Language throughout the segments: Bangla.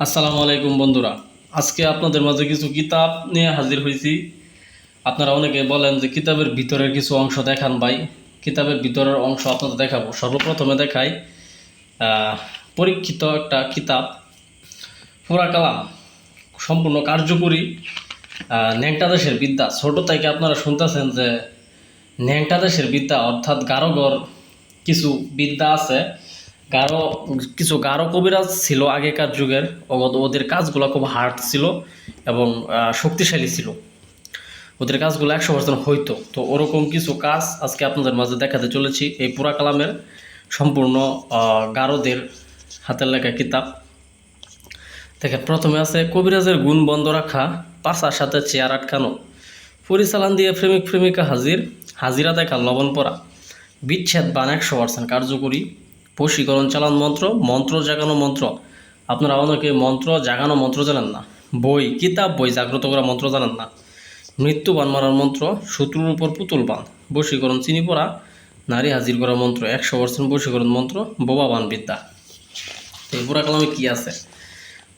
আসসালামু আলাইকুম বন্ধুরা। আজকে আপনাদের মাঝে কিছু কিতাব নিয়ে হাজির হয়েছি। আপনারা অনেকে বলেন যে কিতাবের ভিতরের কিছু অংশ দেখান ভাই। কিতাবের ভিতরের অংশ আপনাদের দেখাবো। সর্বপ্রথমে দেখাই পরীক্ষিত একটা কিতাব। পুরা কালাম, সম্পূর্ণ কার্যকরী ন্যাংটা দেশের বিদ্যা। ছোট থেকে আপনারা শুনতেছেন যে ন্যাংটা দেশের বিদ্যা অর্থাৎ গারোগর কিছু বিদ্যা আছে। গারো, কিছু গারো কবিরাজ ছিল আগেকার যুগের। ওদের কাজগুলো খুব হার্ড ছিল এবং শক্তিশালী ছিল। ওদের কাজগুলো একশো পার্সেন্ট হইতো। তো ওরকম কিছু কাজ আজকে আপনাদের মাঝে দেখাতে চলেছি। এই পুরা কালামের সম্পূর্ণ গারোদের হাতের লেখা কিতাব। দেখেন, প্রথমে আছে, কবিরাজের গুণ বন্ধ রাখা, পাশার সাথে চেয়ার আটকানো, পরিচালন দিয়ে প্রেমিক প্রেমিকা হাজির, হাজিরা দেখা লবণ পরা, বিচ্ছেদ বান একশো পার্সেন্ট কার্যকরী বশীকরণ চালান মন্ত্র মন্ত্র জাগানো মন্ত্র। আপনারা অনেকে মন্ত্র জাগানো মন্ত্র জানেন না। বই, কিতাব, বই জাগ্রত করা মন্ত্র জানেন না। মৃত্যু বান মারার মন্ত্র, শত্রুর উপর পুতুল বান। বশীকরণ চিনি পড়া, নারী হাজির করা মন্ত্র, একশো পার্সেন্ট বশীকরণ মন্ত্র, বোবা বান বিদ্যা। এই পুরা কালামে কী আছে?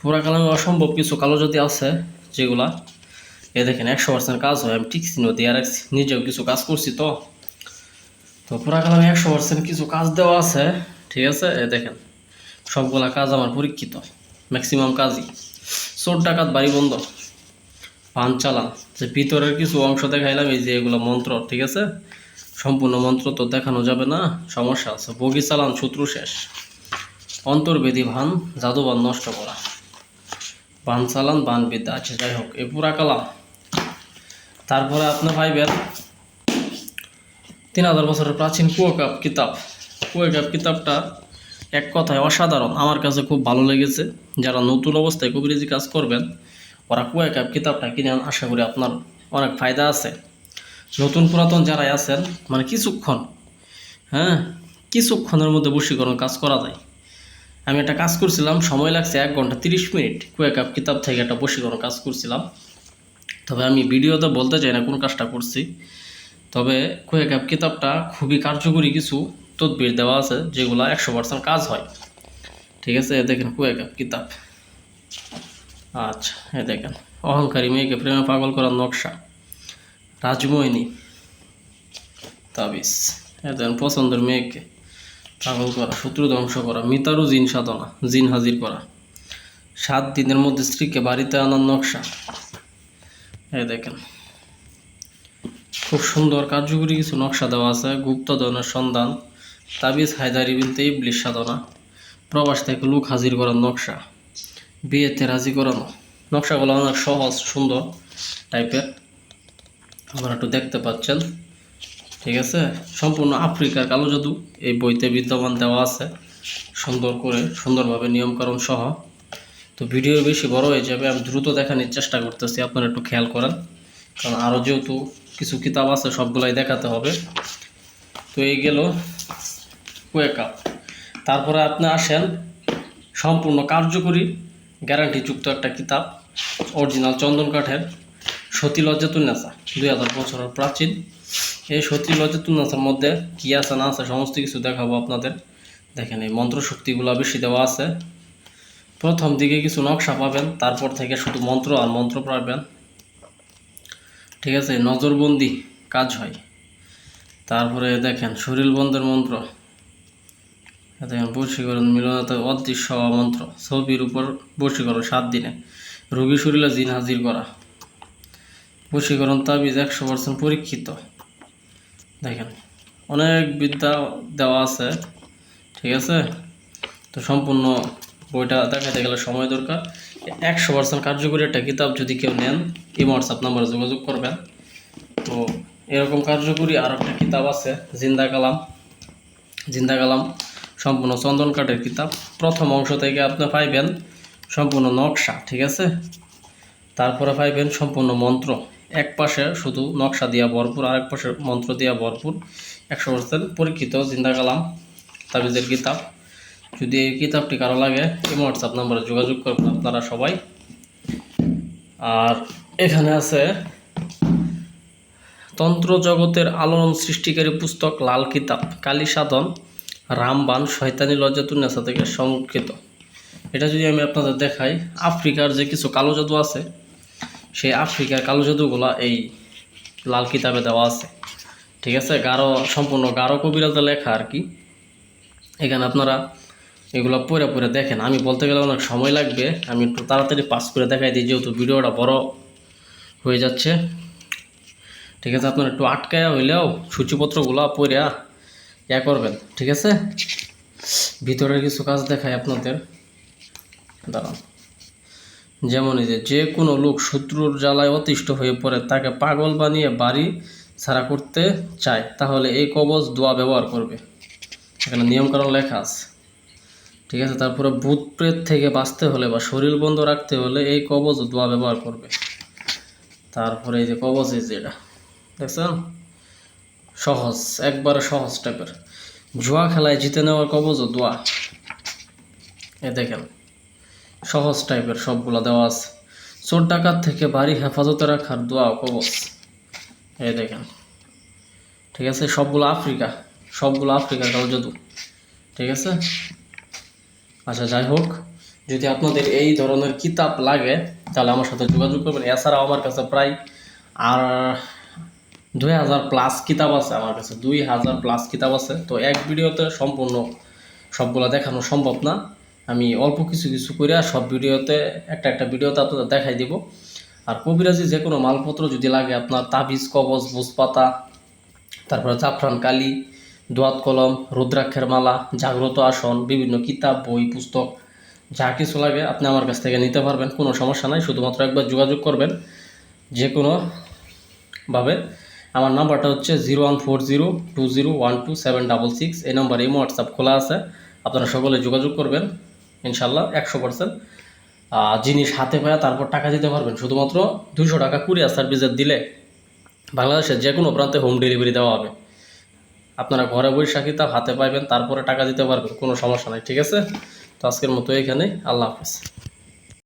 পুরা কালামে অসম্ভব কিছু কালো যদি আছে, যেগুলা, এ দেখেন, একশো পার্সেন্ট কাজ হয়, আমি ঠিক চিহ্ন দিয়ে রাখছি, নিজেও কিছু কাজ করছি তো। তো পুরা কালামে একশো পার্সেন্ট কিছু কাজ দেওয়া আছে ঠিক আছে? দেখেন, সবগুলা কাজ আমার পরীক্ষিত ম্যাক্সিমাম কাজই। চোর ডাকাত বাড়ি বন্ধ। পান চালান যে ভিতরের কিছু অংশ দেখাইলাম, এই যে এগুলো মন্ত্র, ঠিক আছে? সম্পূর্ণ মন্ত্র তো দেখানো যাবে না, সমস্যা আছে। বগি চালান, শত্রু শেষ। অন্তর্বেদী ভান, জাদুবান নষ্ট করা। বান চালান বান বিদ্যা আচ্ছা যাই হোক, এ পুরা কালাম। তারপরে আপনি পাইবেন তিন হাজার বছরের প্রাচীন কুয়াকাপ কিতাব। কুয়াকাপ কিতাবটা এক কথায় অসাধারণ। আমার কাছে খুব ভালো লেগেছে। যারা নতুন অবস্থায় কবিরাজি কাজ করবেন, ওরা কুয়াকাপ কিতাবটা কিনে আশা করি আপনার অনেক ফায়দা আছে। নতুন পুরাতন যারাই আছেন মানে কিছুক্ষণ হ্যাঁ কিছুক্ষণের মধ্যে বশীকরণ কাজ করা যায়। আমি একটা কাজ করছিলাম, সময় লাগছে এক ঘণ্টা তিরিশ মিনিট। কুয়াকাপ কিতাব থেকে একটা বশীকরণ কাজ করছিলাম। তবে আমি ভিডিওতে বলতে চাই না কোন কাজটা করছি। তবে কুয়েকাপ কিতাবটা খুবই কার্যকরী কিছু। তদবির দেওয়া আছে, যেগুলো একশো পার্সেন্ট কাজ হয়। ঠিক আছে, এ দেখেন কুয়েকাপ কিতাব। আচ্ছা এ দেখেন। অহংকারী মেয়েকে প্রেমে পাগল করার নকশা। রাজমোহিনী তাবিজ। এ দেখেন, পছন্দের মেয়েকে পাগল করা, শত্রু ধ্বংস করা, মিতারু জিন সাধনা, জিন হাজির করা। সাত দিনের মধ্যে স্ত্রীকে বাড়িতে আনার নকশা। এ দেখেন। খুব সুন্দর কার্যকরী কিছু নকশা দেওয়া আছে, গুপ্তধনের সন্ধান। তাবিজ হায়দারি বিনতে ইবলিশ সাধনা। প্রবাস থেকে লোক হাজির করার নকশা। বিয়েতে রাজি করানো। নকশাগুলো অনেক সহজ, সুন্দর টাইপের। আপনারা একটু দেখতে পাচ্ছেন। ঠিক আছে? সম্পূর্ণ আফ্রিকার কালো জাদু। এই বইতে বিদ্যমান দেওয়া আছে। সুন্দর করে, সুন্দরভাবে নিয়মকানুন সহ। তো ভিডিও বেশি বড় হয়ে যাবে, আমি দ্রুত দেখানোর চেষ্টা করতেছি, আপনারা একটু খেয়াল করেন। কারণ আরও যেহেতু কিছু কিতাব আছে, সবগুলাই দেখাতে হবে। তো এই গেল কুয়েকাপ তারপরে আপনি আসেন, সম্পূর্ণ কার্যকরী, গ্যারান্টিযুক্ত একটা কিতাব, অরিজিনাল চন্দন কাঠের সতী লজ্জাতুন্নাসা দুই হাজার বছরের প্রাচীন। এই সতী লজ্জাতুন্নাসার মধ্যে কী আছে, না আছে, সমস্ত কিছু দেখাবো আপনাদের। দেখেন এই মন্ত্রশক্তিগুলো বেশি দেওয়া আছে। প্রথম দিকে কিছু নকশা পাবেন, তারপর থেকে শুধু মন্ত্র আর মন্ত্র পাবেন। ঠিক আছে, নজরবন্দি কাজ হয়। তারপরে দেখেন শরীর বন্ধের মন্ত্র। বশীকরণ মিলনাতে অদৃশ্য মন্ত্র ছবির উপর বশীকরণ সাত দিনে। রোগী শরীরে জিন হাজির করা। বশীকরণ তাবিজ একশো পার্সেন্ট পরীক্ষিত। দেখেন, অনেক বিদ্যা দেওয়া আছে, ঠিক আছে? তো সম্পূর্ণ বইটা দেখাতে গেলে সময় দরকার। একশো পার্সেন্ট কার্যকরী একটা কিতাব যদি কেউ নেন, এই হোয়াটসঅ্যাপ নাম্বারে যোগাযোগ করবেন। তো এরকম কার্যকরী আর একটা কিতাব আছে, জিন্দা কালাম। জিন্দা কালাম সম্পূর্ণ চন্দন কাঠের কিতাব। প্রথম অংশ থেকে আপনি পাইবেন সম্পূর্ণ নকশা, ঠিক আছে? তারপরে পাইবেন সম্পূর্ণ মন্ত্র। এক পাশে শুধু নকশা দিয়া ভরপুর, আরেক পাশে মন্ত্র দিয়া ভরপুর। একশো পার্সেন্ট পরীক্ষিত জিন্দা কালাম, তাবিজের কিতাব। যদি এই কিতাবটি কারও লাগে, এই হোয়াটসঅ্যাপ নাম্বারে যোগাযোগ করবেন আপনারা সবাই। আর এখানে আছে, তন্ত্র জগতের আলোড়ন সৃষ্টিকারী পুস্তক লাল কিতাব, কালী সাধন। রামবান শয়তানি লজ্জাতুন্নেসা থেকে সংরক্ষিত এটা যদি আমি আপনাদের দেখাই, আফ্রিকার যে কিছু কালো জাদু আছে, সেই আফ্রিকার কালো জাদুগুলা এই লাল কিতাবে দেওয়া আছে। ঠিক আছে? গারো, সম্পূর্ণ গারো কবিরাতে লেখা আর কি। এখানে আপনারা এগুলো পড়ে পরে দেখেন। আমি বলতে গেলে অনেক সময় লাগবে। আমি একটু তাড়াতাড়ি পাস করে দেখাই দিই, যেহেতু ভিডিওটা বড় হয়ে যাচ্ছে। ঠিক আছে? আপনারা একটু আটকায়া হইলেও সূচিপত্রগুলো পড়িয়া ইয়া করবেন, ঠিক আছে? ভিতরের কিছু কাজ দেখাই আপনাদের। দাঁড়ান। যেমন এই যে কোনো লোক শত্রুর জ্বালায় অতিষ্ঠ হয়ে পড়ে, তাকে পাগল বানিয়ে বাড়ি ছাড়া করতে চায়, তাহলে এই কবচ দোয়া ব্যবহার করবে। এখানে নিয়মকানুন লেখা আছে। ঠিক আছে? তারপরে ভূত প্রেত থেকে বাঁচতে হলে বা শরীর বন্ধ রাখতে হলে এই কবচ দোয়া ব্যবহার করবে। তারপরে এই যে কবচ এই যে এটা। দেখছেন? সহজ, একবারে সহজ টাইপের জুয়া খেলায় জিতে নেওয়ার কবচ ও দোয়া। এ দেখেন, সহজ টাইপের সবগুলো দেওয়া আছে। চোর ডাকাত থেকে বাড়ি হেফাজতে রাখার দোয়া ও কবচ এই দেখেন, ঠিক আছে? সবগুলো আফ্রিকা, সবগুলো আফ্রিকার কালো জাদু। ঠিক আছে? আচ্ছা যাই হোক, যদি আপনাদের এই ধরনের কিতাব লাগে, তাহলে আমার সাথে যোগাযোগ করবেন। এছাড়াও আমার কাছে প্রায় আর দুই হাজার প্লাস কিতাব আছে আমার কাছে, দুই হাজার প্লাস কিতাব আছে। তো এক ভিডিওতে সম্পূর্ণ সবগুলো দেখানো সম্ভব না। আমি অল্প কিছু কিছু করে সব ভিডিওতে একটা একটা ভিডিওতে আপনাদের দেখাই দিব। আর কবিরাজি যে কোনো মালপত্র যদি লাগে, আপনার তাবিজ কবচ বুজপাতা তারপরে জাফরান কালি, দোয়াত কলম, রুদ্রাক্ষের মালা, জাগ্রত আসন, বিভিন্ন কিতাব, বই, পুস্তক, যা কিছু লাগে আপনি আমার কাছ থেকে নিতে পারবেন, কোনো সমস্যা নাই। শুধুমাত্র একবার যোগাযোগ করবেন যে কোনো ভাবে। আমার নাম্বারটা হচ্ছে zero one four zero two zero one two seven double six. এই নাম্বার এই হোয়াটসঅ্যাপ খোলা আছে। আপনারা সকলে যোগাযোগ করবেন ইনশাল্লাহ একশো পার্সেন্ট। জিনিস হাতে পায়া তারপর টাকা দিতে পারবেন, শুধুমাত্র দুশো টাকা কুরিয়ার সার্ভিসের দিলে বাংলাদেশের যে কোনো প্রান্তে হোম ডেলিভারি দেওয়া হবে। আপনারা ঘরে বৈশাখী তা হাতে পাইবেন, তারপরে টাকা দিতে পারবেন, কোনো সমস্যা নাই, ঠিক আছে? তো আজকের মতো এখানে আল্লাহ হাফিজ।